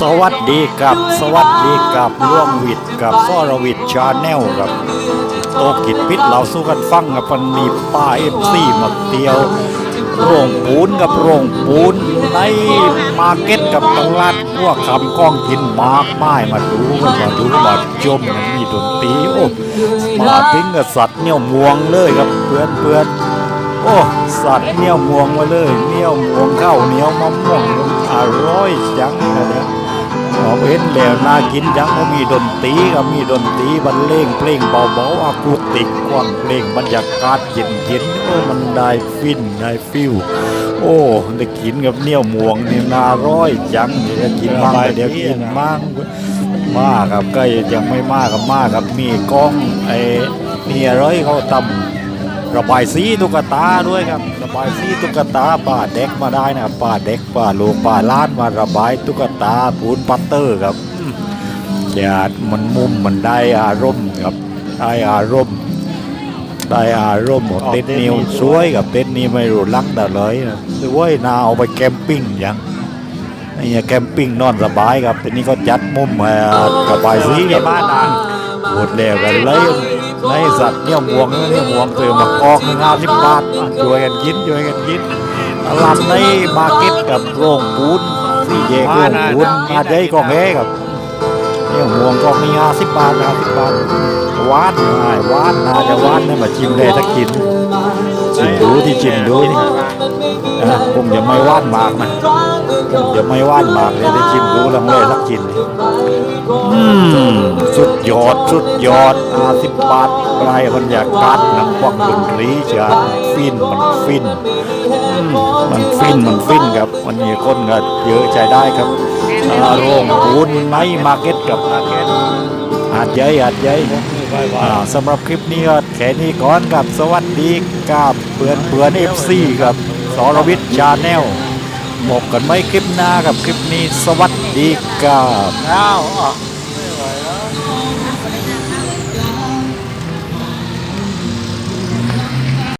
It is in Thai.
สวัสดีครับสวัสดีกับร่วมวิทย์กับซอรวิทย์ชาแนลครับโตกิจพิษเราสู้กันฟังกับมันมีป้าเอฟซีมาเตียวโรงปูนกับโรงปูนในมาร์เก็ตกับตลาดพวกคำกล้องกินมากไม้มาดูกันมาดูมาชมมีดนตรีโอ้มาถึงกับสัตว์เนี่ยวมวงเลยครับเพื่อนเพื่อนโอ้สัตว์เนี่ยวมวงมาเลยเนี่ยวมวงข้าวเหนียวมะม่วงอร่อยจังนะเนี่ย ออกเห็นแล้วน่ากินจังมีดนตรีก็มีดนตรีบรรเลงเพลงเบาๆอะคูติกกว้างเพลงบรรยากาศเย็นๆโอ้มันได้ฟินได้ฟิลโอ้ได้กินกับเนี่ยวหมวงนี่น่าร้อยจังเดี๋ยวกินมั่งเดี๋ยวกินมั่งมาครับก็ยังไม่มากกับมากับมีกล้องไอ้นี่อะไรเขาตำ ระบายสีตุ๊กตาด้วยครับระบายสีตุ๊กตาป้าเด็กมาได้นะครับป้าเด็กป้าลูกป้าล้านมาระบายตุ๊กตาปูนปัตเตอร์ครับอืมแดมันมุมมันได้อารมณ์ครับได้อารมณ์ได้อารมณ์หมดเต็ดนิวสวยกับเต็นท์นี้ไม่รู้ลักแต่เลยนะสวยนาเอาไปแคมปิ้งอย่างนี่แคมปิ้งนอนสบายครับทีนี้ก็จัดมุมเอ่อระบายสีกับบ้านอ่างหมดแล้วกันเลย ในสัตว์เนี่ยหมวงเนี่ยหมวงเสือมากอกหนึ่งห้าสิบบาทอะช่วยกันกินช่วยกันกินตลาดในมาเก็ตกับโรงปูนสี่แยกโรงปูนมาได้ก็แพ้กับเนี่ยหมวงก็มีห้าสิบบาทห้าสิบบาทวานง่ายวานน่าจะวานเนี่ยมาชิมเลยถ้ากินชิมดูที่ชิมดูนี่นะผมจะไม่วานมากนะผมจะไม่วานมากเลยได้ชิมดูแล้วเลยสักกินอืม ยอดสุดยอดอาสิบบาทปลายบรรยากาศนังควักดนตรีจะฟินมันฟินมันฟินมันฟินครับวันนี้คนก็เยอะใจได้ครับอาโรงปูนในมาร์เก็ตกับมาร์เก็ตอาจใหญ่อาจใหญ่สำหรับคลิปนี้ก็แค่นี้ก่อนครับสวัสดีกับเปือนเปือนเอฟซีกับสรวิทย์ชาแนลพบกันไหมคลิปหน้ากับคลิปนี้สวัสดีครับ